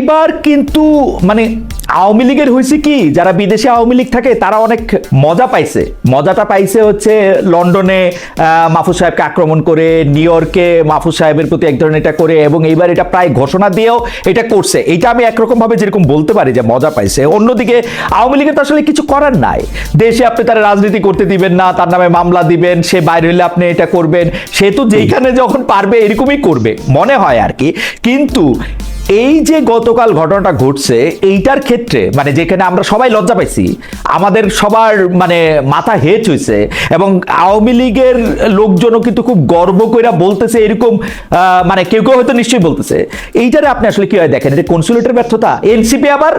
এবার কিন্তু মানে আওয়ামী লীগের হয়েছে কি যারা বিদেশে আওয়ামী লীগ থাকে তারা অনেক মজা পাইছে। মজাটা পাইছে হচ্ছে লন্ডনে মাহফুজ সাহেবকে আক্রমণ করে নিউ ইয়র্কে মাহফুজ সাহেবের প্রতি এক ধরনের এটা করে এবং এইবার এটা প্রায় ঘোষণা দিয়েও এটা করছে। এটা আমি একরকম ভাবে যেরকম বলতে পারি যে মজা পাইছে। অন্যদিকে আওয়ামী লীগের তো আসলে কিছু করার নাই। দেশে আপনি তার রাজনীতি করতে দিবেন না তার নামে মামলা দিবেন সে বাইরে হলে আপনি এটা করবেন। সে তো যেইখানে যখন পারবে এরকমই করবে মনে হয় আর কি। কিন্তু এই যে গতকাল ঘটনাটা ঘটছে এইটার ক্ষেত্রে মানে যেখানে আমরা সবাই লজ্জা পাইছি আমাদের সবার মানে মাথা হেচ হয়েছে এবং আওয়ামী লীগের লোকজনও কিন্তু খুব গর্ব করে বলতেছে এরকম মানে কেউ কেউ হয়তো নিশ্চয়ই বলতেছে। এইটারে আপনি আসলে কি হয় দেখেন এটা কনসুলেটের ব্যর্থতা এনসিপি আবার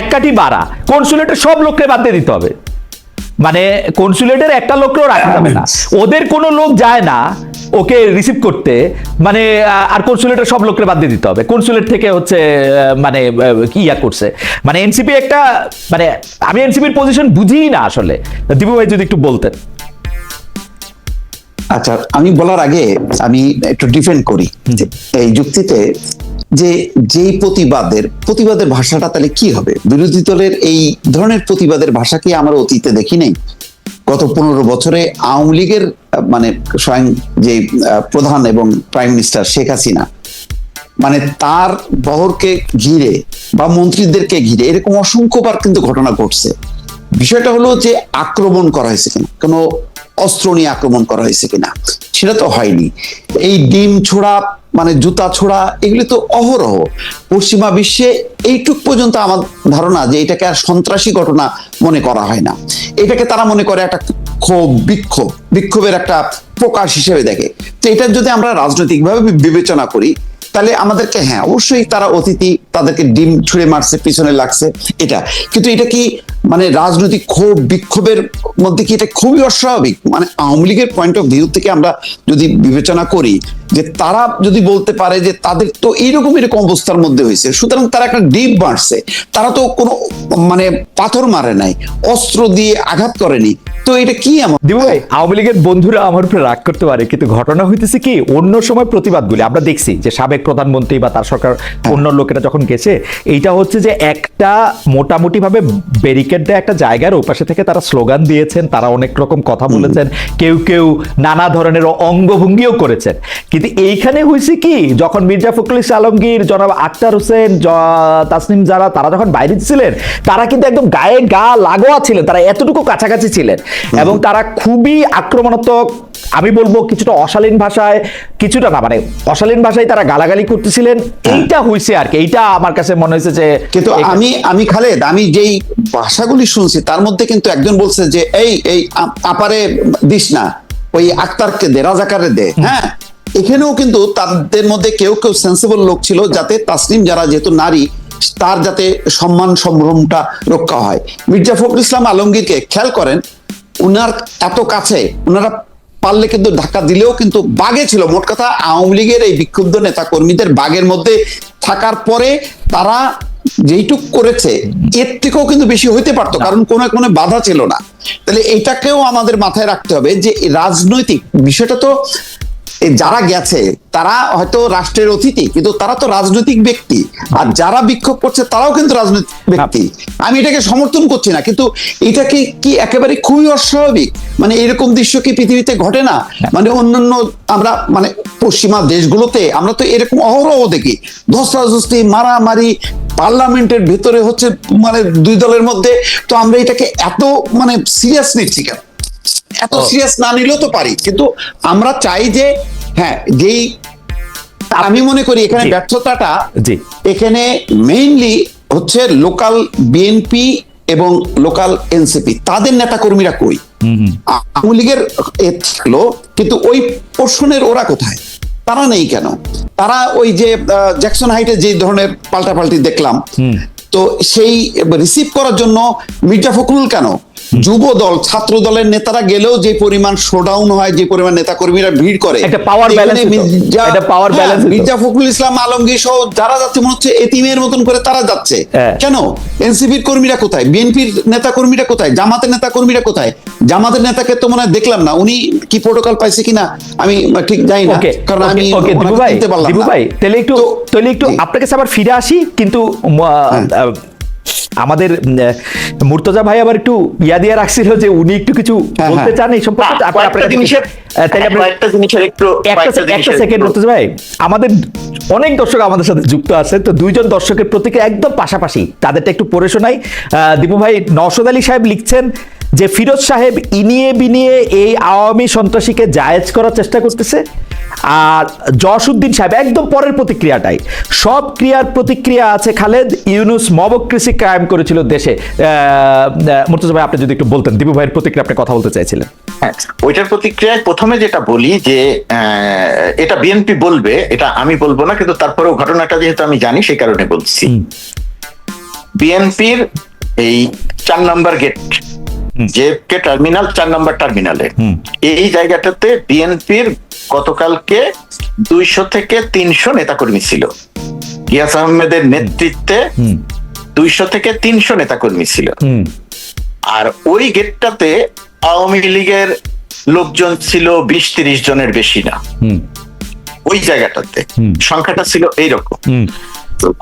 এক কাঠি বাড়া কনসুলেটের সব লোককে বাদ দিয়ে দিতে হবে। মানে কনসুলেটের একটা লোককেও রাখা যাবে না। ওদের কোনো লোক যায় না ওকে রিসিভ করতে মানে আর কনসুলেটের সব লোককে বাদ দিয়ে দিতে হবে। কনসুলেট থেকে হচ্ছে মানে কি ইয়া করছে। মানে এনসিপি একটা মানে আমি এনসিপির পজিশন বুঝিই না আসলে। দিবু ভাই যদি একটু বলতেন। আচ্ছা আমি বলার আগে আমি একটু ডিফেন্ড করি এই যুক্তিতে যে যেই প্রতিবাদের প্রতিবাদের ভাষাটা তাহলে কি হবে? বিরোধী দলের এই ধরনের প্রতিবাদের ভাষা কি আমরা অতীতে দেখি নাই? গত পনেরো বছরে আওয়ামী লীগের মানে স্বয়ং যে প্রধান এবং প্রাইম মিনিস্টার শেখ হাসিনা মানে তার বহরকে ঘিরে বা মন্ত্রীদেরকে ঘিরে এরকম অসংখ্যবার কিন্তু ঘটনা ঘটছে। বিষয়টা হলো যে আক্রমণ করা হয়েছে কিনা, কোনো অস্ত্র নিয়ে আক্রমণ করা হয়েছে কিনা, সেটা তো হয়নি। এই ডিম ছোড়া মানে জুতা ছোড়া, এগুলি তো অহরহ। পশ্চিমা বিশ্বে এইটুক পর্যন্ত আমার ধারণা যে এটাকে আর সন্ত্রাসী ঘটনা মনে করা হয় না। এটাকে তারা মনে করে একটা ক্ষোভ, বিক্ষোভ, বিক্ষোভের একটা প্রকাশ হিসেবে দেখে। তো এটা যদি আমরা রাজনৈতিকভাবে বিবেচনা করি তাহলে আমাদেরকে হ্যাঁ অবশ্যই তারা অতিথি তাদেরকে ডিম ছুঁড়ে মারছে, পিছনে লাগছে, এটা। কিন্তু এটা কি মানে রাজনৈতিক ক্ষোভ, বিক্ষোভের মধ্যে কি এটা খুবই অস্বাভাবিক? মানে আওয়ামী লীগের পয়েন্ট অফ ভিউ থেকে আমরা যদি বিবেচনা করি যে তারা যদি বলতে পারে যে তাদের তো এইরকম এরকম অবস্থার মধ্যে হয়েছে, সুতরাং তারা একটা ডিপ মারছে, তারা তো কোনো মানে পাথর মারে নাই, অস্ত্র দিয়ে আঘাত করেনি, তো এটা কি এমন? দিবু ভাই, আওয়ামী লীগের বন্ধুরা আমার উপরে রাগ করতে পারে, কিন্তু ঘটনা হইতেছে কি, অন্য সময় প্রতিবাদগুলি, আমরা দেখছি যে সাবেক প্রধানমন্ত্রী বা তার সরকার অন্য লোকেরা যখন গেছে এইটা হচ্ছে যে একটা মোটামুটি ভাবে ব্যারিকেড দেয় একটা জায়গার ওপাশে থেকে তারা স্লোগান দিয়েছেন তারা অনেক রকম কথা বলেছেন কেউ কেউ নানা ধরনের অঙ্গভঙ্গিও করেছেন। কিন্তু এইখানে হয়েছে কি যখন মির্জা ফখরুল আলমগীর জনাব আক্তার হোসেন তাসনিম যারা তারা যখন বাইরে ছিলেন তারা কিন্তু একদম গায়ে গা লাগোয়া ছিলেন তারা এতটুকু কাছাকাছি ছিলেন। এবং তারা খুবই আক্রমণাত্মক আমি বলব কিছুটা অশালীন ভাষায় কিছুটা না মানে অশালীন ভাষায় তারা গালাগালি করতেছিলেন। এইটা হয়েছে আর কি এইটা আমার কাছে মনে হয়েছে যে কিন্তু আমি আমি খালেদ আমি যেই ভাষাগুলি শুনছি তার মধ্যে কিন্তু একজন বলছে যে এই এই আপারে দিস না ওই আক্তারকে দে রাজাকারে দে। হ্যাঁ এখানেও কিন্তু তাদের মধ্যে কেউ কেউ সেন্সিবল লোক ছিল যাতে তাসলিম যারা যেহেতু নারী তার যাতে সম্মান সম্ভ্রমটা রক্ষা হয়। মির্জা ফখরুল ইসলাম আলমগীরকে খেয়াল করেন উনার এত কাছে উনারা পারলে কিন্তু ধাক্কা দিলেও কিন্তু বাগে ছিল, মোট কথা আওয়ামী লীগের এই বিক্ষুব্ধ নেতা কর্মীদের বাগের মধ্যে থাকার পরে তারা যেইটুক করেছে, এর থেকেও কিন্তু বেশি হইতে পারতো, কারণ কোনো কোনো বাধা ছিল না। তাহলে এটাকেও আমাদের মাথায় রাখতে হবে যে রাজনৈতিক বিষয়টা তো যারা গেছে, তারা হয়তো রাষ্ট্রের অতিথি, কিন্তু তারা তো রাজনৈতিক ব্যক্তি। আর যারা বিক্ষোভ করছে, তারাও কিন্তু রাজনৈতিক ব্যক্তি। আমি এটাকে সমর্থন করছি না, কিন্তু এটাকে কি একেবারে খুবই অস্বাভাবিক? মানে এরকম দৃশ্য কি পৃথিবীতে ঘটে না? মানে অন্যান্য আমরা মানে পশ্চিমা দেশগুলোতে আমরা তো এরকম অহরহ দেখি। ধস্তাধস্তি, মারামারি, পার্লামেন্টের ভেতরে হচ্ছে মানে দুই দলের মধ্যে, তো আমরা এটাকে এত মানে সিরিয়াস নিচ্ছি কেন? এত সিরিয়াস না নিলেও তো পারি। কিন্তু আমরা চাই যে হ্যাঁ যেই আমি মনে করি এখানে ব্যর্থতাটা জি। এখানে মেইনলি হচ্ছে লোকাল বিএনপি এবং লোকাল এনসিপি তাদের নেতাকর্মীরা কই? আওয়ামী লীগের থাকল কিন্তু ওই পোর্শনের ওরা কোথায়? তারা নেই কেন? তারা ওই যে জ্যাকসন হাইটে যে ধরনের পাল্টাপাল্টি দেখলাম তো সেই রিসিভ করার জন্য মির্জা ফখরুল কেন? যুব দল ছাত্র দলের নেতারা গেলেও যে পরিমাণ শোডাউন হয় যে পরিমাণ নেতা কর্মীরা ভিড় করে একটা হতো। মির্জা- একটা power হ্যাঁ, মির্জা ফখরুল ইসলাম আলমগীর সহ যারা যাচ্ছে মনে হচ্ছে এতিমের মতন করে তারা যাচ্ছে। হ্যাঁ। কেন? এনসিপির কর্মীরা কোথায়? বিএনপির নেতা কর্মীরা কোথায়? জামাতের নেতা কর্মীরা কোথায়? জামাতের নেতাকে তো মনে হয় দেখলাম না উনি কি প্রোটোকল পাইছে কিনা আমি ঠিক জানি না কারণ আমি ওকে দিবু ভাই তাহলে একটু তাহলে একটু। আপনার কাছে আবার ফিরে আসি কিন্তু আহ, আমাদের মুর্তজা ভাই আবার একটু ইয়া দিয়ে রাখছিল যে উনি একটু কিছু হ্যাঁ, বলতে হ্যাঁ। চান এই সম্পর্কে। জিনিসের একটু সেকেন্ড মুর্তজা ভাই আমাদের অনেক দর্শক আমাদের সাথে যুক্ত আছে তো দুইজন দর্শকের প্রতিক্রিয়া একদম পাশাপাশি। তাদেরটা একটু পড়ে শোনাই। আহ, দীপু ভাই নওশদ আলী সাহেব লিখছেন যে ফিরোজ সাহেব ইনিয়ে বিনিয়ে এই আওয়ামী সন্ত্রাসীকে জায়েজ করার চেষ্টা করতেছে আর জসউদ্দিন সাহেব একদম পরের প্রতিক্রিয়াটাই। সব ক্রিয়ার প্রতিক্রিয়া আছে খালেদ ইউনুস মবক্রেসি কায়েম করেছিল দেশে। মুর্তজা ভাই আপনি যদি একটু বলতেন দীপু ভাইয়ের প্রতিক্রিয়া আপনি কথা বলতে চাইছিলেন। হ্যাঁ, ওইটার প্রতিক্রিয়ায় প্রথমে যেটা বলি যে আহ, এটা বিএনপি বলবে এটা আমি বলব না কিন্তু তারপরেও ঘটনাটা যেহেতু আমি জানি সেই কারণে বলছি। বিএনপির এই চার নাম্বার গেট যে কে টার্মিনাল চার নম্বর টার্মিনালে। এই জায়গাটাতে বিএনপির গতকালকে দুইশো থেকে তিনশো নেতাকর্মী ছিল। গিয়াস আহমেদের নেতৃত্বে দুইশো থেকে তিনশো নেতাকর্মী ছিল। আর ওই গেটটাতে আওয়ামী লীগের লোকজন ছিল বিশ তিরিশ জনের বেশি না। ওই জায়গাটাতে। সংখ্যাটা ছিল এইরকম।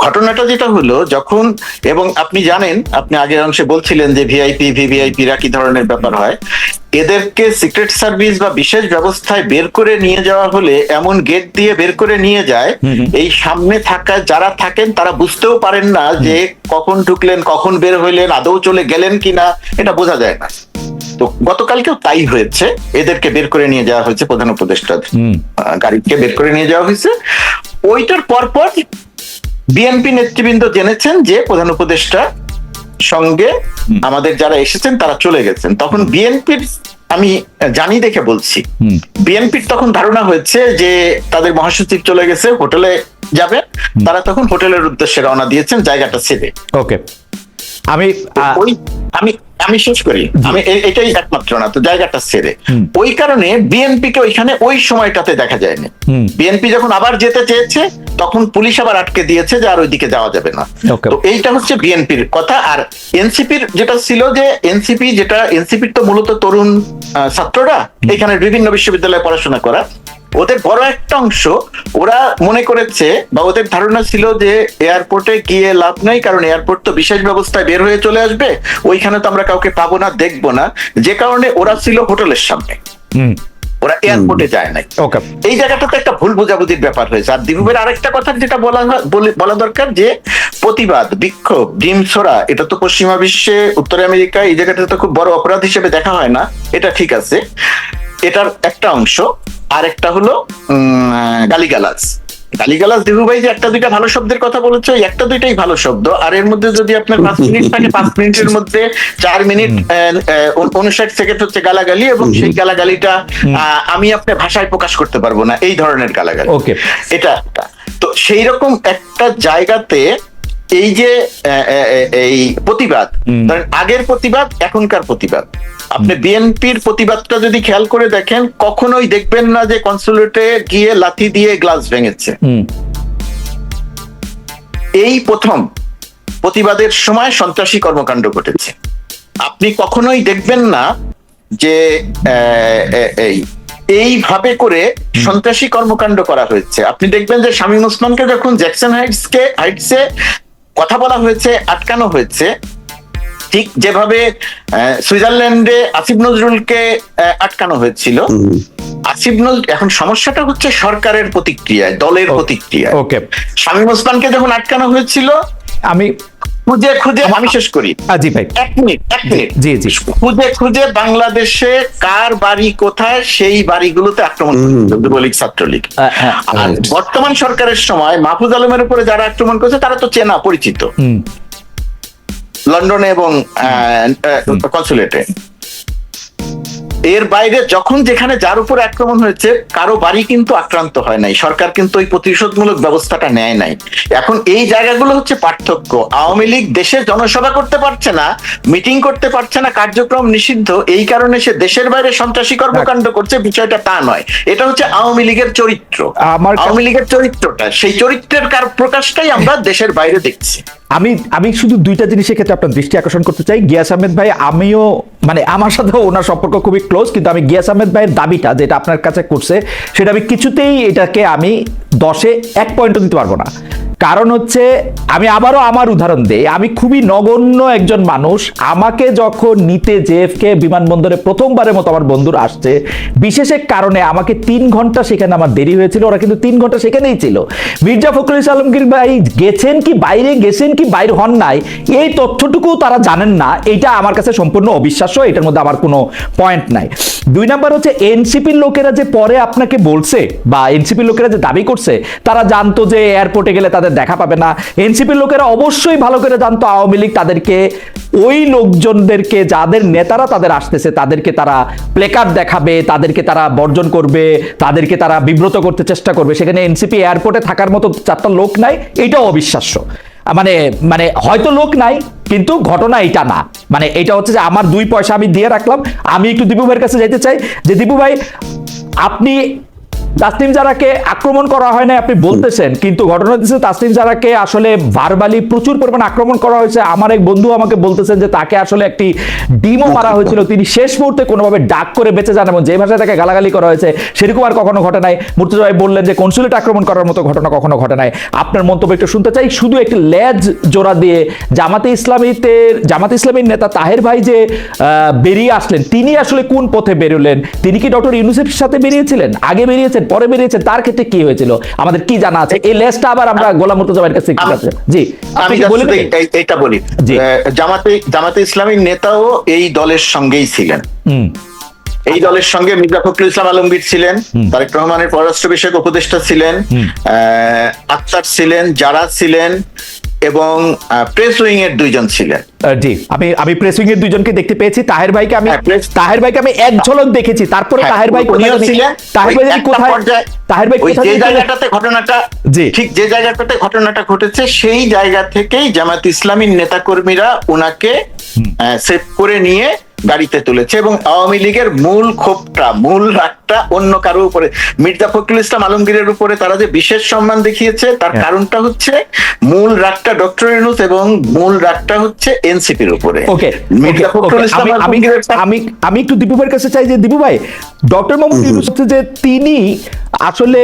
ঘটনাটা যেটা হলো যখন এবং আপনি জানেন আপনি আগের অংশে বলছিলেন যে ভিআইপি ভিভিআইপিরা কি ধরনের ব্যাপার হয়। এদেরকে সিক্রেট সার্ভিস বা বিশেষ ব্যবস্থায় বের করে নিয়ে যাওয়া হলে এমন গেট দিয়ে বের করে নিয়ে যায়। এই সামনে থাকা যারা থাকেন তারা বুঝতেও পারেন না যে কখন ঢুকলেন কখন বের হইলেন আদৌ চলে গেলেন কিনা এটা বোঝা যায় না। তো গতকালকেও তাই হয়েছে। এদেরকে বের করে নিয়ে যাওয়া হয়েছে প্রধান উপদেষ্টা গাড়িকে বের করে নিয়ে যাওয়া হয়েছে। ওইটার পরপর বিএনপি নেতৃবৃন্দ জেনেছেন যে প্রধান উপদেষ্টা সঙ্গে আমাদের যারা এসেছেন তারা চলে গেছেন। তখন বিএনপির আমি জানি দেখে বলছি বিএনপির তখন ধারণা হয়েছে যে তাদের মহাসচিব চলে গেছে হোটেলে যাবে তারা তখন হোটেলের উদ্দেশ্যে রওনা দিয়েছেন জায়গাটা ছেড়ে। ওকে। আমি আমি আমি শেষ করি। আমি এটাই একমাত্র না তো জায়গাটা ছেড়ে। ওই কারণে বিএনপি কে ওইখানে ওই সময়টাতে দেখা যায়নি। বিএনপি যখন আবার যেতে চেয়েছে তখন পুলিশ আবার আটকে দিয়েছে যে আর ওইদিকে যাওয়া যাবে না। তো এইটা হচ্ছে বিএনপির কথা। আর এনসিপির যেটা ছিল যে এনসিপি যেটা এনসিপির তো মূলত তরুণ ছাত্ররা এখানে বিভিন্ন বিশ্ববিদ্যালয়ে পড়াশোনা করা। ওদের বড় একটা অংশ ওরা মনে করেছে বা ওদের ধারণা ছিল যে এয়ারপোর্টে গিয়ে লাভ নাই কারণ এয়ারপোর্ট তো বিশেষ ব্যবস্থায় বের হয়ে চলে আসবে ওইখানে তো আমরা কাউকে পাবো না দেখব না। যে কারণে ওরা ছিল হোটেলের সামনে। হুম। ওরা এয়ারপোর্টে যায় নাই। ওকে। এই জায়গাটাতে একটা ভুল বোঝাবুঝির ব্যাপার হয়েছে। আর দিবুবের আরেকটা কথা যেটা বলা বলে- বলা দরকার যে প্রতিবাদ বিক্ষোভ ডিম ছোড়া এটা তো পশ্চিমা বিশ্বে উত্তর আমেরিকা এই জায়গাটা তো খুব বড় অপরাধ হিসেবে দেখা হয় না। এটা ঠিক আছে। এটার একটা অংশ আর একটা হলো গালিগালাজ। গালিগালাজ দিবু ভাই যে একটা দুইটা ভালো শব্দের কথা বলেছে একটা দুইটাই ভালো শব্দ। আর এর মধ্যে যদি আপনার পাঁচ মিনিট থাকে পাঁচ মিনিটের মধ্যে চার মিনিট উনষাট সেকেন্ড হচ্ছে গালাগালি এবং সেই গালাগালিটা আহ, আমি আপনার ভাষায় প্রকাশ করতে পারব না। এই ধরনের গালাগালি। ওকে। এটা একটা। তো সেই রকম একটা জায়গাতে এই যে এই প্রতিবাদ আগের প্রতিবাদ এখনকার প্রতিবাদ। আপনি বিএনপির প্রতিবাদটা যদি খেয়াল করে দেখেন কখনোই দেখবেন না যে কনসুলেটে গিয়ে লাথি দিয়ে গ্লাস ভেঙেছে। এই প্রথম প্রতিবাদের সময় সন্ত্রাসী কর্মকাণ্ড ঘটেছে। আপনি কখনোই দেখবেন না যে এইভাবে করে সন্ত্রাসী কর্মকাণ্ড করা হয়েছে। আপনি দেখবেন যে শামীম ওসমানকে যখন জ্যাকসন হাইটস কে হাইটসে কথা বলা হয়েছে আটকানো হয়েছে ঠিক যেভাবে সুইজারল্যান্ডে আসিফ নজরুলকে আটকানো হয়েছিল। আসিফ নজরুল এখন সমস্যাটা হচ্ছে সরকারের প্রতিক্রিয়ায় দলের প্রতিক্রিয়ায়। ওকে। শামীম ওসমানকে যখন আটকানো হয়েছিল আমি খুঁজে খুঁজে আমি শেষ করি। জি ভাই। এক মিনিট এক মিনিট। জি জি। খুঁজে খুঁজে বাংলাদেশে কার বাড়ি কোথায় সেই বাড়িগুলোতে আক্রমণ যুবলীগ ছাত্রলীগ। হ্যাঁ, আর বর্তমান সরকারের সময় মাহফুজ আলমের উপরে যারা আক্রমণ করেছে তারা তো চেনা পরিচিত। লন্ডনে এবং কনসুলেটে। এর বাইরে যখন যেখানে যার উপর আক্রমণ হয়েছে কারও বাড়ি কিন্তু আক্রান্ত হয় নাই। সরকার কিন্তু ওই প্রতিশোধমূলক ব্যবস্থাটা নেয় নাই। এখন এই জায়গাগুলো হচ্ছে পার্থক্য। আওয়ামী লীগ দেশের জনসভা করতে পারছে না মিটিং করতে পারছে না কার্যক্রম নিষিদ্ধ। এই কারণে সে দেশের বাইরে সন্ত্রাসী কর্মকাণ্ড করছে বিষয়টা তা নয়। এটা হচ্ছে আওয়ামী লীগের চরিত্র। আমার আওয়ামী লীগের চরিত্রটা সেই চরিত্রের কার প্রকাশটাই আমরা দেশের বাইরে দেখছি। আমি আমি শুধু দুইটা জিনিসের ক্ষেত্রে আপনার দৃষ্টি আকর্ষণ করতে চাই। গিয়াস আহমেদ ভাই, আমিও মানে আমার সাথেও ওনার সম্পর্ক খুবই ক্লোজ কিন্তু আমি গিয়াস আহমেদ ভাইয়ের দাবিটা যেটা আপনার কাছে করছে, সেটা আমি কিছুতেই এটাকে আমি দশে এক পয়েন্টও দিতে পারব না। কারণ হচ্ছে, আমি আবারও আমার উদাহরণ দেই, আমি খুবই নগণ্য একজন মানুষ। আমাকে যখন নিতে জেএফকে বিমানবন্দরে প্রথমবারের মতো আমার বন্ধুরা আসছে, বিশেষ এক কারণে আমাকে তিন ঘণ্টা সেখানে আমার দেরি হয়েছিল, ওরা কিন্তু তিন ঘণ্টা সেখানেই ছিল। মির্জা ফখরুল আলমগীর ভাই, গেছেন কি বাইরে, গেছেন কি বাইরে হন নাই, এই তথ্যটুকু তারা জানেন না, এটা আমার কাছে সম্পূর্ণ অবিশ্বাস্য, এটার মধ্যে আমার কোনো পয়েন্ট নাই। দুই নাম্বার হচ্ছে, এনসিপির লোকেরা যে পরে আপনাকে বলছে, বা এনসিপির লোকেরা যে দাবি করছে, তারা জানতো যে এয়ারপোর্টে গেলে তাদের দেখা পাবে না। এনসিপির লোকেরা অবশ্যই ভালো করে জানতো আওয়ামী লীগ তাদেরকে, ওই লোকজনদেরকে, যাদের নেতারা তাদের আসতেছে, তাদেরকে তারা প্লেকার্ড দেখাবে, তাদেরকে তারা বর্জন করবে, তাদেরকে তারা বিব্রত করতে চেষ্টা করবে। সেখানে এনসিপি এয়ারপোর্টে থাকার মতো চারটা লোক নাই, এটাও অবিশ্বাস্য। মানে মানে হয়তো লোক নাই, কিন্তু ঘটনা এটা না। মানে এটা হচ্ছে যে আমার দুই পয়সা আমি দিয়ে রাখলাম, আমি একটু দীপু ভাইয়ের কাছে যাইতে চাই। যে দীপু ভাই আপনি তাসলিম জারাকে আক্রমণ করা হয় না আপনি বলতেছেন, কিন্তু ঘটনা হচ্ছে তাসলিম জারাকে আসলে ভারবালি প্রচুর পরিমাণ আক্রমণ করা হয়েছে। আমার এক বন্ধু আমাকে বলতেছেন যে তাকে আসলে একটি ডিমও মারা হয়েছিল। তিনি শেষ মুহূর্তে কোনোভাবে ডাক করে বেঁচে যান এবং যে ভাষায় তাকে গালাগালি করা হয়েছে, সেরকম আর কখনো ঘটে নাই। মুর্তজা ভাই বললেন যে, কনসুলেট আক্রমণ করার মতো ঘটনা কখনো ঘটে নাই। আপনার মন্তব্য একটু শুনতে চাই। শুধু একটি লেজ জোড়া দিয়ে জামাতে ইসলামীতে, জামাতে ইসলামীর নেতা তাহের ভাই যে বেরিয়ে আসলেন, তিনি আসলে কোন পথে বেরোলেন? তিনি কি ডক্টর ইউনুসেফের সাথে বেরিয়েছিলেন? আগে বেরিয়েছেন পরে বেরিয়েছেন তার ক্ষেত্রে কি হয়েছিল? আমাদের কি জানা আছে? এই লেজটা আবার আমরা গোলাম মুর্তজা ভাইয়ের কাছে। জি। আমি বলে এইটা বলি। জামাতে জামাতে ইসলামীর নেতাও এই দলের সঙ্গেই ছিলেন। এই দলের সঙ্গে মির্জা ফখরুল ইসলাম আলমগীর ছিলেন তারেক রহমানের পররাষ্ট্র বিষয়ক উপদেষ্টা ছিলেন আহ, আক্তার ছিলেন যারা ছিলেন এবং প্রেস উইং এর দুইজন ছিলেন। জি আমি আমি প্রেস উইং এর দুইজনকে দেখতে পেয়েছি। তাহের ভাইকে আমি হ্যাঁ, তাহের ভাইকে আমি এক ঝলক দেখেছি তারপরে হ্যাঁ, তাহের ভাই কোথায় ছিলেন। তাহের ভাই কোথায় তাহের ভাই কোথায় যে জায়গাটাতে ঘটনাটা জি। ঠিক যে জায়গাটাতে ঘটনাটা ঘটেছে সেই জায়গা থেকেই জামাত ইসলামীর নেতাকর্মীরা ওনাকে সেভ করে নিয়ে গাড়িতে তুলেছে এবং আওয়ামী লীগের মূল ক্ষোভটা মূল রাগটা অন্য কারও উপরে। মির্জা ফখরুল ইসলাম আলমগীরের উপরে তারা যে বিশেষ সম্মান দেখিয়েছে তার হ্যাঁ। কারণটা হচ্ছে মূল রাগটা ডক্টর ইউনুস এবং মূল রাগটা হচ্ছে এনসিপির উপরে। ওকে মির্জা ফখরুল ইসলাম আমি আমি আলমগীরের আমি আমি একটু দীপু ভাইয়ের কাছে চাই যে দীপু ভাই ডক্টর মোহাম্মদ ইউনুস হচ্ছে যে তিনি আসলে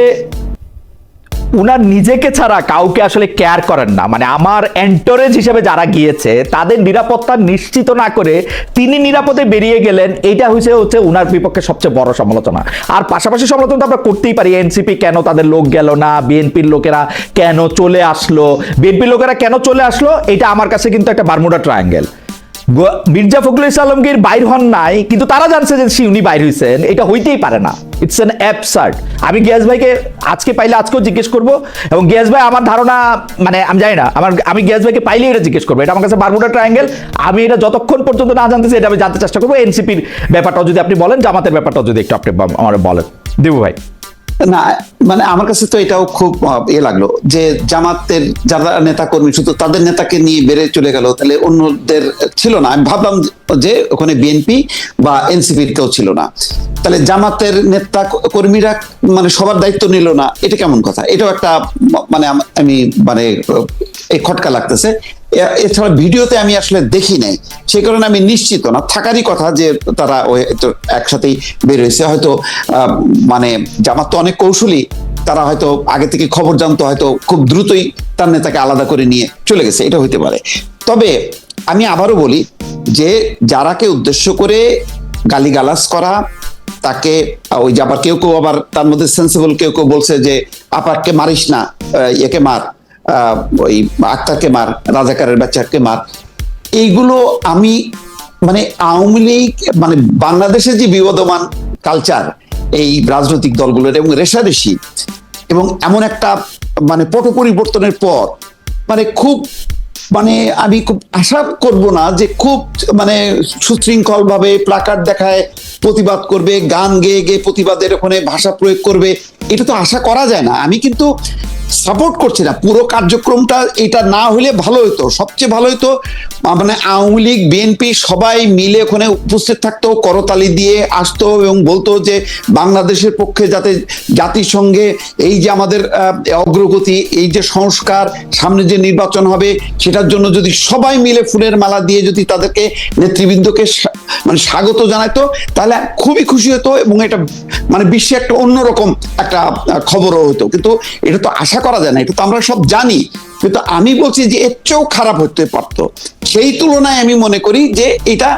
উনার নিজেকে ছাড়া কাউকে আসলে কেয়ার করেন না। মানে আমার এন্টোরেজ হিসেবে যারা গিয়েছে, তাদের নিরাপত্তা নিশ্চিত না করে তিনি নিরাপদে বেরিয়ে গেলেন এটা হচ্ছে হচ্ছে উনার বিপক্ষে সবচেয়ে বড় সমালোচনা। আর পাশাপাশি সমালোচনা তো আমরা করতেই পারি, এনসিপি কেন তাদের লোক গেল না, বিএনপির লোকেরা কেন চলে আসলো, বিএনপির লোকেরা কেন চলে আসলো, এটা আমার কাছে কিন্তু একটা বারমুডা ট্রায়াঙ্গেল মির্জা ফখরুল ইসলাম আলমগীর বাইর হন নাই, কিন্তু তারা জানছে যে উনি বাইর হয়েছেন এটা হইতেই পারে না। ইটস এন অ্যাবসার্ড আমি গিয়াস ভাইকে আজকে পাইলে আজকেও জিজ্ঞেস করব, এবং গিয়াস ভাই, আমার ধারণা মানে আমি জানি না, আমার আমি গিয়াস ভাইকে পাইলে এটা জিজ্ঞেস করব। এটা আমার কাছে বারমুডা ট্রায়াঙ্গেল আমি এটা যতক্ষণ পর্যন্ত না জানতেছি, এটা আমি জানতে চেষ্টা করব। এনসিপির ব্যাপারটাও যদি আপনি বলেন, জামাতের ব্যাপারটাও যদি একটু আপনি আমার বলেন। দেবু ভাই। না মানে আমার কাছে তো এটাও খুব ইয়ে লাগল যে জামাতের যারা নেতা কর্মী শুধু তাদের নেতাকে নিয়ে বেড়ে চলে গেল, তাহলে অন্যদের ছিল না। আমি ভাবলাম যে ওখানে বিএনপি বা এনসিপির কেউ ছিল না। তাহলে জামাতের নেতা কর্মীরা মানে সবার দায়িত্ব নিল না, এটা কেমন কথা? এটাও একটা মানে আমি মানে এই খটকা লাগতেছে। এছাড়া ভিডিওতে আমি আসলে দেখি নাই। সেই কারণে আমি নিশ্চিত না। থাকারই কথা যে তারা একসাথেই বের হয়েছে। হয়তো মানে জামাত তো অনেক কৌশলী। তারা হয়তো আগে থেকে খবর জানতো, হয়তো খুব দ্রুতই তার নেতাকে আলাদা করে নিয়ে চলে গেছে। এটা হইতে পারে। তবে আমি আবারও বলি যে যারাকে উদ্দেশ্য করে গালিগালাজ করা, তাকে ওই যে আবার কেউ কেউ আবার তার মধ্যে সেন্সিবল কেউ কেউ বলছে যে আপারকে মারিস না? একে মার। ওই আক্তারকে মার, রাজাকারের বাচ্চাকে মার। এইগুলো আমি মানে আওয়ামী লীগ মানে বাংলাদেশের যে বিবদমান কালচার এই রাজনৈতিক দলগুলোর এবং রেশারেশি, এবং এমন একটা মানে পট পরিবর্তনের পর মানে খুব মানে আমি খুব আশা করব না যে খুব মানে সুশৃঙ্খল ভাবে প্লাকার্ড দেখায়, প্রতিবাদ করবে, গান গেয়ে গেয়ে প্রতিবাদের ওখানে ভাষা প্রয়োগ করবে এটা তো আশা করা যায় না। আমি কিন্তু সাপোর্ট করছি না। পুরো কার্যক্রমটা এটা না হলে ভালো হতো। সবচেয়ে ভালো হতো মানে আওয়ামী লীগ বিএনপি সবাই মিলে ওখানে উপস্থিত থাকতো, করতালি দিয়ে আসতো এবং বলতো যে বাংলাদেশের পক্ষে যাতে জাতিসংঘে এই যে আমাদের অগ্রগতি, এই যে সংস্কার, সামনে যে নির্বাচন হবে, সেটার জন্য যদি সবাই মিলে ফুলের মালা দিয়ে যদি তাদেরকে, নেতৃবৃন্দকে মানে স্বাগত জানাতো তাহলে খুবই খুশি হতো এবং এটা মানে বিশ্বে একটা অন্যরকম একটা আহ, খবরও হতো। কিন্তু এটা তো আশা করা যায় না এটা তো আমরা সব জানি। কিন্তু আমি বলছি যে এর চেয়েও খারাপ হতে পারতো। সেই তুলনায় আমি মনে করি যে এটা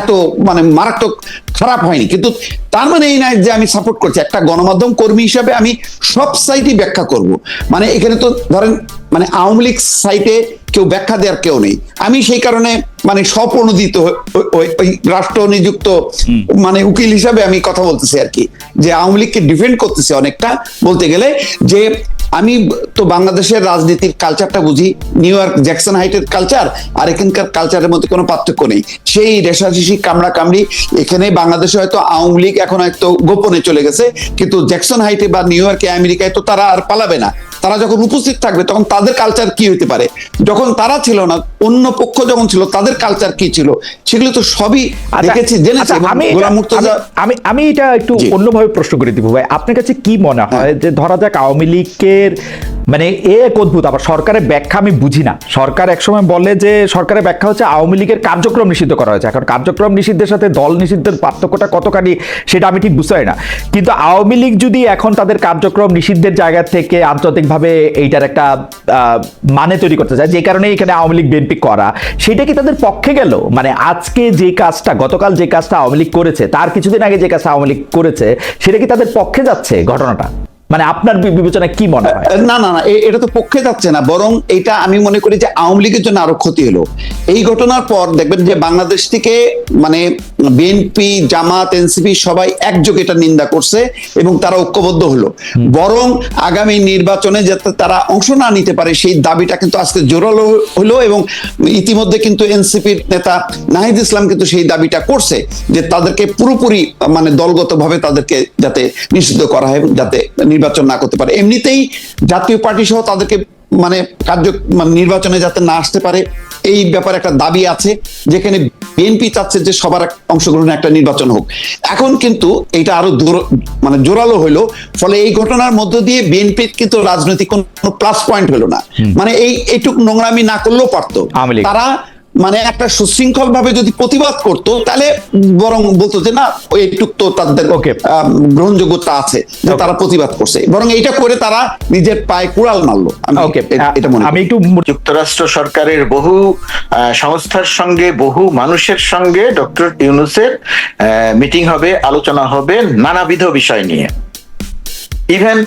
এত মানে মারাত্মক খারাপ হয়নি। কিন্তু তার মানে এই নয় যে আমি সাপোর্ট করছি। একটা গণমাধ্যম কর্মী হিসাবে আমি সব সাইটই ব্যাখ্যা করব। মানে এখানে তো ধরেন মানে আওয়ামী লীগ সাইটে কেউ ব্যাখ্যা দেওয়ার কেউ নেই। আমি সেই কারণে মানে স্বপ্রণোদিত ওই রাষ্ট্র নিযুক্ত মানে উকিল হিসাবে আমি কথা বলতেছি আর কি। যে আওয়ামী লীগকে ডিফেন্ড করতেছে অনেকটা। বলতে গেলে যে আমি তো বাংলাদেশের রাজনীতির কালচারটা বুঝি নিউ ইয়র্ক জ্যাকসন হাইটের কালচার আর এখানকার কালচারের মধ্যে কোনো পার্থক্য নেই। সেই রেশারেশি কামড়া কামড়ি এখানে বাংলাদেশে হয়তো আওয়ামী লীগ এখন হয়তো গোপনে চলে গেছে কিন্তু জ্যাকসন হাইটে বা নিউ ইয়র্কে আমেরিকায় তো তারা আর পালাবে না। তারা যখন উপস্থিত থাকবে তখন তাদের কালচার কি হতে পারে? যখন তারা ছিল না অন্য পক্ষ যখন ছিল তাদের কালচার কি ছিল? সেগুলো তো সবই আচ্ছা, দেখেছি জেনেছি আচ্ছা, আমি আমি- এটা একটু। অন্যভাবে প্রশ্ন করে দিব ভাই। আপনার কাছে কি মনে হয়। যে ধরা যাক আওয়ামী লীগের মানে এ এক অদ্ভুত, আবার সরকারের ব্যাখ্যা আমি বুঝি না। সরকার একসময় বলে যে, সরকারের ব্যাখ্যা হচ্ছে আওয়ামী লীগের কার্যক্রম নিষিদ্ধ করা হয়েছে। এখন কার্যক্রম নিষিদ্ধের সাথে দল নিষিদ্ধের পার্থক্যটা কতখানি, সেটা আমি ঠিক বুঝতে না। কিন্তু আওয়ামী লীগ যদি এখন তাদের কার্যক্রম নিষিদ্ধের জায়গা থেকে আন্তর্জাতিকভাবে এইটার একটা মানে তৈরি করতে চায়, যে কারণে এখানে আওয়ামী লীগ বিএনপি করা, সেটা কি তাদের পক্ষে গেল? মানে আজকে যে কাজটা, গতকাল যে কাজটা আওয়ামী লীগ করেছে, তার কিছুদিন আগে যে কাজটা আওয়ামী লীগ করেছে, সেটা কি তাদের পক্ষে যাচ্ছে ঘটনাটা? মানে আপনার বি- বিবেচনায় কি মনে হয়? না না না এটা তো পক্ষে যাচ্ছে না বরং এটা আমি মনে করি যে আওয়ামী লীগের জন্য আরও ক্ষতি হলো। এই ঘটনার পর দেখবেন যে বাংলাদেশ থেকে মানে বিএনপি জামাত এনসিপি সবাই একযোগে এটা নিন্দা করছে এবং তারা ঐক্যবদ্ধ হলো। বরং আগামী নির্বাচনে যাতে তারা অংশ না নিতে পারে সেই দাবিটা কিন্তু আজকে জোরালো হলো এবং ইতিমধ্যে কিন্তু এনসিপির নেতা নাহিদ ইসলাম কিন্তু সেই দাবিটা করছে যে তাদেরকে পুরোপুরি মানে দলগতভাবে তাদেরকে যাতে নিষিদ্ধ করা হয় যাতে নির্বাচন না করতে পারে। এমনিতেই জাতীয় পার্টি সহ তাদেরকে মানে কার্য মানে নির্বাচনে যাতে না আসতে পারে এই ব্যাপারে একটা দাবি আছে যেখানে বিএনপি চাচ্ছে যে সবার অংশগ্রহণে একটা নির্বাচন হোক। এখন কিন্তু এটা আরও মানে জোরালো হইল ফলে এই ঘটনার মধ্য দিয়ে বিএনপির কিন্তু রাজনৈতিক কোনো প্লাস পয়েন্ট হলো না। মানে এই এইটুক নোংরামি না করলেও পারতো। তারা মানে একটা সুশৃঙ্খল ভাবে যদি প্রতিবাদ করতো তাহলে বরং বলতো যে না ওই একটু তো তাদের গ্রহণযোগ্যতা আছে যে তারা প্রতিবাদ করছে। বরং এইটা করে তারা নিজের পায়ে কুড়াল মারলো। আমি ওকে এটা মনে আমি একটু যুক্তরাষ্ট্র সরকারের বহু আহ, সংস্থার সঙ্গে বহু মানুষের সঙ্গে ডক্টর ইউনুসের মিটিং হবে আলোচনা হবে নানাবিধ বিষয় নিয়ে। ইভেন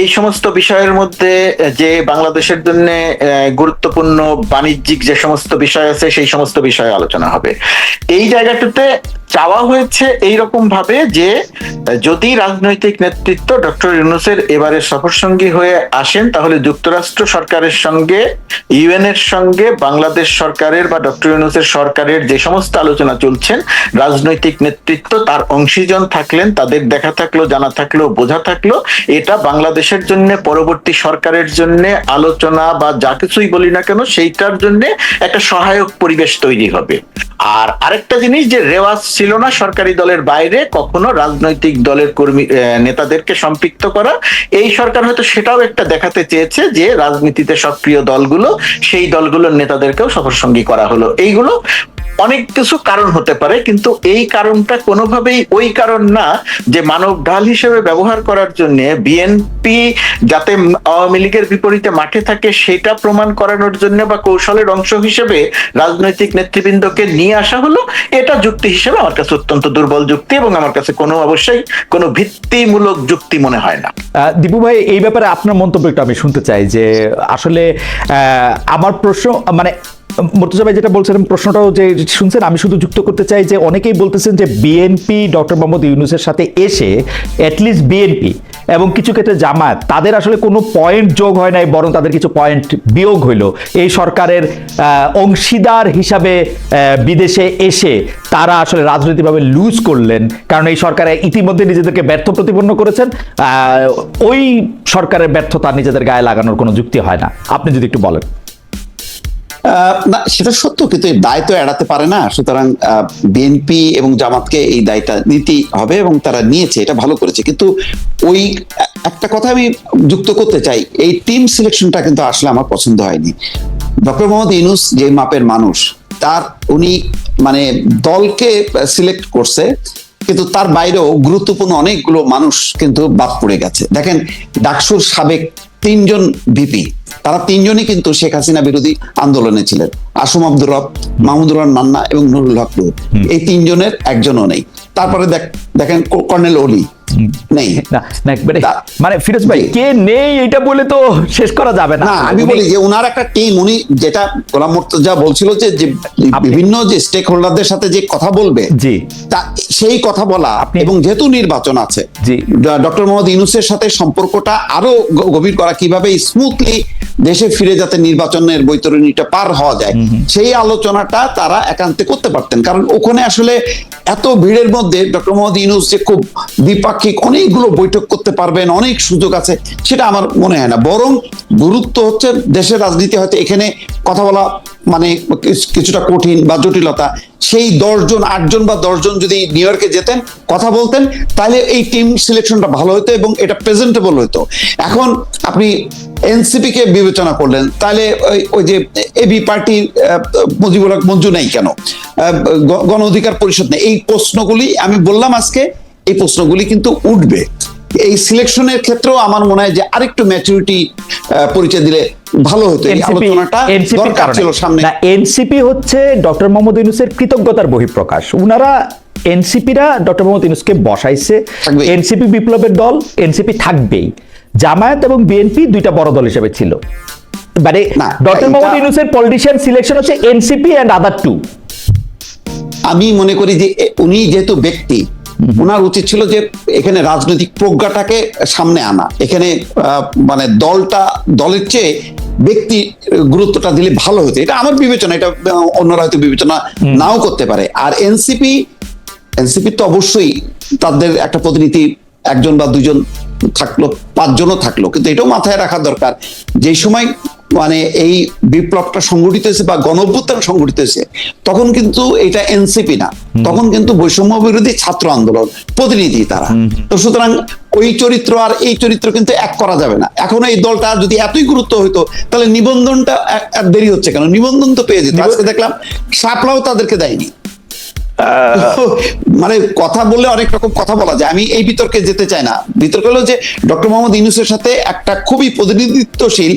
এই সমস্ত বিষয়ের মধ্যে যে বাংলাদেশের জন্য গুরুত্বপূর্ণ বাণিজ্যিক যে সমস্ত বিষয় আছে, সেই সমস্ত বিষয়ে আলোচনা হবে। এই জায়গাটাতে চাওয়া হয়েছে এইরকম ভাবে যে, যদি রাজনৈতিক নেতৃত্ব ডক্টর ইউনুসের এবারে সফরসঙ্গী হয়ে আসেন, তাহলে যুক্তরাষ্ট্র সরকারের সঙ্গে, ইউএন এর সঙ্গে, বাংলাদেশ সরকারের বা ডক্টর ইউনুসের সরকারের যে সমস্ত আলোচনা চলছেন, রাজনৈতিক নেতৃত্ব তার অংশীজন থাকলেন, তাদের দেখা থাকল, জানা থাকল, বোঝা থাকল এটা বাংলাদেশের জন্য, পরবর্তী সরকারের জন্য, আলোচনা বা যা কিছুই বলি না কেন, সেইটার জন্য একটা সহায়ক পরিবেশ তৈরি হবে। আর আরেকটা জিনিস যে রেওয়াজ ছিল না সরকারি দলের বাইরে, কখনো রাজনৈতিক দলের কর্মী নেতাদেরকে সম্পৃক্ত করা, এই সরকার হয়তো সেটাও একটা দেখাতে চেয়েছে যে রাজনীতিতে সক্রিয় দলগুলো, সেই দলগুলোর নেতাদেরকেও সফরসঙ্গী করা হলো। এইগুলো অনেক কিছু কারণ হতে পারে, কিন্তু এই কারণটা কোনোভাবেই ওই কারণ না যে মানব ঢাল হিসেবে ব্যবহার করার জন্য বিএনপি যাতে আওয়ামী লীগের বিপরীতে মাঠে থাকে, সেটা প্রমাণ করানোর জন্য বা কৌশলের অংশ হিসেবে রাজনৈতিক নেতৃবৃন্দকে নিয়ে আসা হলো, এটা যুক্তি হিসেবে আমার কাছে অত্যন্ত দুর্বল যুক্তি এবং আমার কাছে কোনো অবশ্যই কোনো ভিত্তিমূলক যুক্তি মনে হয় না। দীপু ভাই, এই ব্যাপারে আপনার মন্তব্য একটু আমি শুনতে চাই যে আসলে আমার প্রশ্ন মানে মর্তুজা ভাই যেটা বলছেন, প্রশ্নটাও যে শুনছেন, আমি শুধু যুক্ত করতে চাই যে অনেকেই বলতেছেন যে বিএনপি ডক্টর মোহাম্মদ ইউনুসের সাথে এসে অ্যাটলিস্ট বিএনপি এবং কিছু ক্ষেত্রে জামায়াত, তাদের আসলে কোনো পয়েন্ট যোগ হয় নাই, বরং তাদের কিছু পয়েন্ট বিয়োগ হইল। এই সরকারের অংশীদার হিসাবে বিদেশে এসে তারা আসলে রাজনৈতিকভাবে লুজ করলেন। কারণ এই সরকারে ইতিমধ্যে নিজেদেরকে ব্যর্থ প্রতিপন্ন করেছেন। ওই সরকারের ব্যর্থতা নিজেদের গায়ে লাগানোর কোনো যুক্তি হয় না। আপনি যদি একটু বলেন। না, সেটা সত্য, কিন্তু এই দায় তো এড়াতে পারে না। সুতরাং বিএনপি এবং জামাতকে এই দায়টা নিতেই হবে এবং তারা নিয়েছে, এটা ভালো করেছে। কিন্তু ওই একটা কথা আমি যুক্ত করতে চাই, এই টিম সিলেকশনটা কিন্তু আসলে আমার পছন্দ হয়নি। ডক্টর মোহাম্মদ ইউনুস যে মাপের মানুষ, তার উনি মানে দলকে সিলেক্ট করছে, কিন্তু তার বাইরেও গুরুত্বপূর্ণ অনেকগুলো মানুষ কিন্তু বাদ পড়ে গেছে। দেখেন, ডাকসুর সাবেক তিনজন ভিপি তারা তিনজনই কিন্তু শেখ হাসিনা বিরোধী আন্দোলনে ছিলেন। আসম আব্দুর রব মাহমুদুর রহমান মান্না এবং নুরুল হক এই তিনজনের একজনও নেই। তারপরে দেখ- দেখেন কর্নেল অলি নেই। না না একবারে তা- মানে ফিরোজ ভাই কে নেই এটা বলে তো শেষ করা যাবে না। আমি বলি যে ওনার একটা টিম উনি যেটা গোলাম মোর্তজা বলছিল যে বিভিন্ন যে স্টেক হোল্ডারদের সাথে যে কথা বলবে জি। তা সেই কথা বলা এবং যেহেতু নির্বাচন আছে জি। ডক্টর মোহাম্মদ ইউনুসের সাথে সম্পর্কটা আরও গভীর করা কীভাবে স্মুথলি দেশে ফিরে যাতে নির্বাচনের বৈতরণীটা পার হওয়া যায় সেই আলোচনাটা তারা একান্তে করতে পারতেন। কারণ ওখানে আসলে এত ভিড়ের মধ্যে ডক্টর মোহাম্মদ ইউনুস যে খুব দ্বিপাক্ষিক অনেকগুলো বৈঠক করতে পারবেন, অনেক সুযোগ আছে, সেটা আমার মনে হয় না। বরং গুরুত্ব হচ্ছে দেশের রাজনীতি হয়তো এখানে কথা বলা মানে কিছুটা কঠিন বা জটিলতা। সেই দশজন, আটজন বা দশজন যদি নিউ ইয়র্কে যেতেন, কথা বলতেন, তাহলে এই টিম সিলেকশনটা ভালো হতো এবং এটা প্রেজেন্টেবল হতো এখন আপনি এনসিপি কে বিবেচনা করলেন, তাহলে ওই- ওই যে এবি পার্টি মুজিবুল মঞ্জু নেই কেন? গণ অধিকার পরিষদ নেই। এই প্রশ্নগুলি আমি বললাম আজকে এই প্রশ্নগুলি কিন্তু উঠবে। এই সিলেকশনের ক্ষেত্রেও আমার মনে হয় যে আরেকটু ম্যাচুরিটি পরিচয় দিলে ভালো হতো। এই এনসিপি আলোচনাটা দরকার ছিল সামনে। এনসিপি হচ্ছে ডক্টর মোহাম্মদ ইউনুসের কৃতজ্ঞতার বহিঃপ্রকাশ। উনারা এনসিপিরা ডক্টর মোহাম্মদ ইউনুসকে বসাইছে। এনসিপি বিপ্লবের দল এনসিপি থাকবেই। জামায়াত এবং বিএনপি দুইটা বড় দল হিসেবে ছিল। মানে ডক্টর মোহাম্মদ ইউনুসের পলিটিশিয়ান সিলেকশন হচ্ছে এনসিপি এন্ড আদার টু আমি মনে করি যে উনি যেহেতু ব্যক্তি ওনার উচিত ছিল যে এখানে রাজনৈতিক প্রজ্ঞাটাকে সামনে আনা। এখানে মানে দলটা দলের চেয়ে ব্যক্তি গুরুত্বটা দিলে ভালো হতো। এটা আমার বিবেচনা এটা অন্যরা হয়তো বিবেচনা নাও করতে পারে। আর এনসিপি এনসিপি তো অবশ্যই তাদের একটা প্রতিনিধি একজন বা দুজন থাকল পাঁচজনও থাকল। কিন্তু এটাও মাথায় রাখা দরকার। যে সময় মানে এই বিপ্লবটা সংগঠিত হয়েছে বা গণঅভ্যুত্থান সংগঠিত হয়েছে তখন কিন্তু এটা এনসিপি না। তখন কিন্তু বৈষম্য বিরোধী ছাত্র আন্দোলন প্রতিনিধি তারা। তো সুতরাং ওই চরিত্র আর এই চরিত্র কিন্তু এক করা যাবে না। এখন এই দলটা যদি এতই গুরুত্ব হইতো তাহলে নিবন্ধনটা দেরি হচ্ছে কেন? নিবন্ধন তো পেয়ে যেত। আজকে দেখলাম সাপলাও তাদেরকে দেয়নি। মানে কথা বললে অনেক রকম কথা বলা যায়। আমি এই বিতর্কে যেতে চাই না। বিতর্ক হলো যে ডক্টর মোহাম্মদ ইউনুসের সাথে একটা খুবই প্রতিনিধিত্বশীল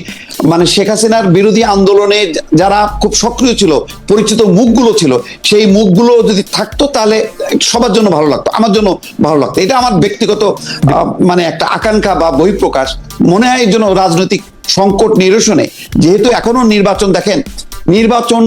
মানে শেখ হাসিনার বিরোধী আন্দোলনে যারা খুব সক্রিয় ছিল, পরিচিত মুখগুলো ছিল, সেই মুখগুলো যদি থাকতো তাহলে সবার জন্য ভালো লাগতো, আমার জন্য ভালো লাগতো। এটা আমার ব্যক্তিগত মানে একটা আকাঙ্ক্ষা বা বহিঃপ্রকাশ। মনে হয় এই জন্য রাজনৈতিক সংকট নিরসনে, যেহেতু এখনও নির্বাচন দেখেন, নির্বাচন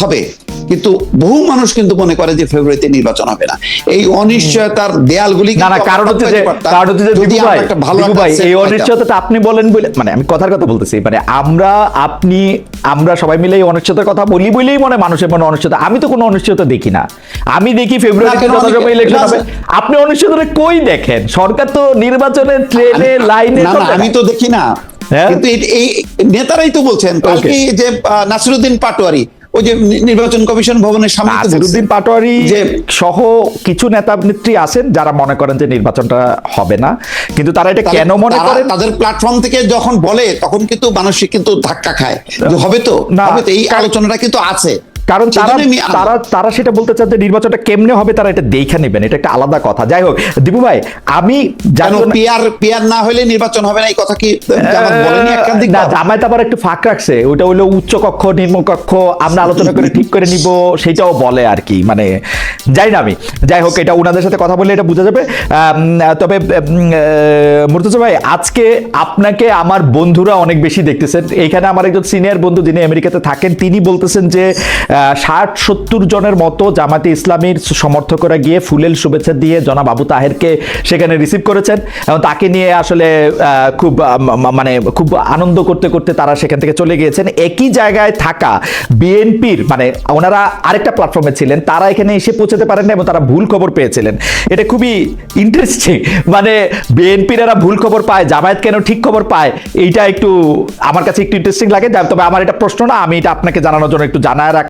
হবে। কিন্তু বহু মানুষ কিন্তু মনে করে যে ফেব্রুয়ারিতে নির্বাচন হবে না। এই অনিশ্চয়তার দেয়ালগুলি না কারণ হচ্ছে যে কারণ হচ্ছে যে যদি ভাই একটা ভালো ভাই এই অনিশ্চয়তাটা আপনি বলেন বলে মানে আমি কথার কথা বলতেছি মানে আমরা আপনি আমরা সবাই মিলে এই অনিশ্চয়তার কথা বলি বলেই মনে মানুষের মনে অনিশ্চয়তা। আমি তো কোনো অনিশ্চয়তা দেখি না। আমি দেখি ফেব্রুয়ারিতে কেন ইলেকশন হবে। আপনি অনিশ্চয়তা কই দেখেন? সরকার তো নির্বাচনের ট্রেনে লাইনে আমি তো দেখি না। হ্যাঁ? কিন্তু এই- এই নেতারাই তো বলছেন। কালকে যে নাসিরুদ্দিন পাটোয়ারি ওই যে নির্বাচন কমিশন ভবনের সামনে নাসিরুদ্দিন পাটোয়ারি যে সহ কিছু নেতা নেত্রী আছেন যারা মনে করেন যে নির্বাচনটা হবে না। কিন্তু তারা এটা কেন মনে করে তাদের প্ল্যাটফর্ম থেকে যখন বলে তখন কিন্তু মানুষ কিন্তু ধাক্কা খায়। হবে তো? না, হবে তো? এই আলোচনাটা কিন্তু আছে। কারণ তারা তারা তারা সেটা বলতে চান যে নির্বাচনটা কেমনে হবে তারা এটা দেখে নেবেন এটা একটা আলাদা কথা। যাই হোক দীপু ভাই আমি জানি পিয়ার পিয়ার না হলে নির্বাচন হবে না এই কথা কি জামাত বলেনি একাধিক না জামায়াত আবার একটু ফাঁক রাখছে। ওটা হলো উচ্চ কক্ষ নিম্ন কক্ষ আমরা আলোচনা করে ঠিক করে নিব সেটাও বলে আর কি মানে যাই না আমি। যাই হোক এটা ওনাদের সাথে কথা বললে এটা বোঝা যাবে। তবে মুর্তজা ভাই আজকে আপনাকে আমার বন্ধুরা অনেক বেশি দেখতেছেন। এইখানে আমার একজন সিনিয়র বন্ধু যিনি আমেরিকাতে থাকেন তিনি বলতেছেন যে ষাট সত্তর জনের মতো জামাতে ইসলামীর সমর্থকরা গিয়ে ফুলেল শুভেচ্ছা দিয়ে জনাব আবু তাহেরকে সেখানে রিসিভ করেছেন এবং তাকে নিয়ে আসলে খুব মানে খুব আনন্দ করতে করতে তারা সেখান থেকে চলে গিয়েছেন। একই জায়গায় থাকা বিএনপির মানে ওনারা আরেকটা প্ল্যাটফর্মে ছিলেন, তারা এখানে এসে পৌঁছাতে পারেন এবং তারা ভুল খবর পেয়েছিলেন। এটা খুবই ইন্টারেস্টিং মানে বিএনপির এরা ভুল খবর পায়, জামায়াত কেন ঠিক খবর পায়, এইটা একটু আমার কাছে একটু ইন্টারেস্টিং লাগে। তবে আমার এটা প্রশ্ন না, আমি এটা আপনাকে জানানোর জন্য একটু জানায় রাখ।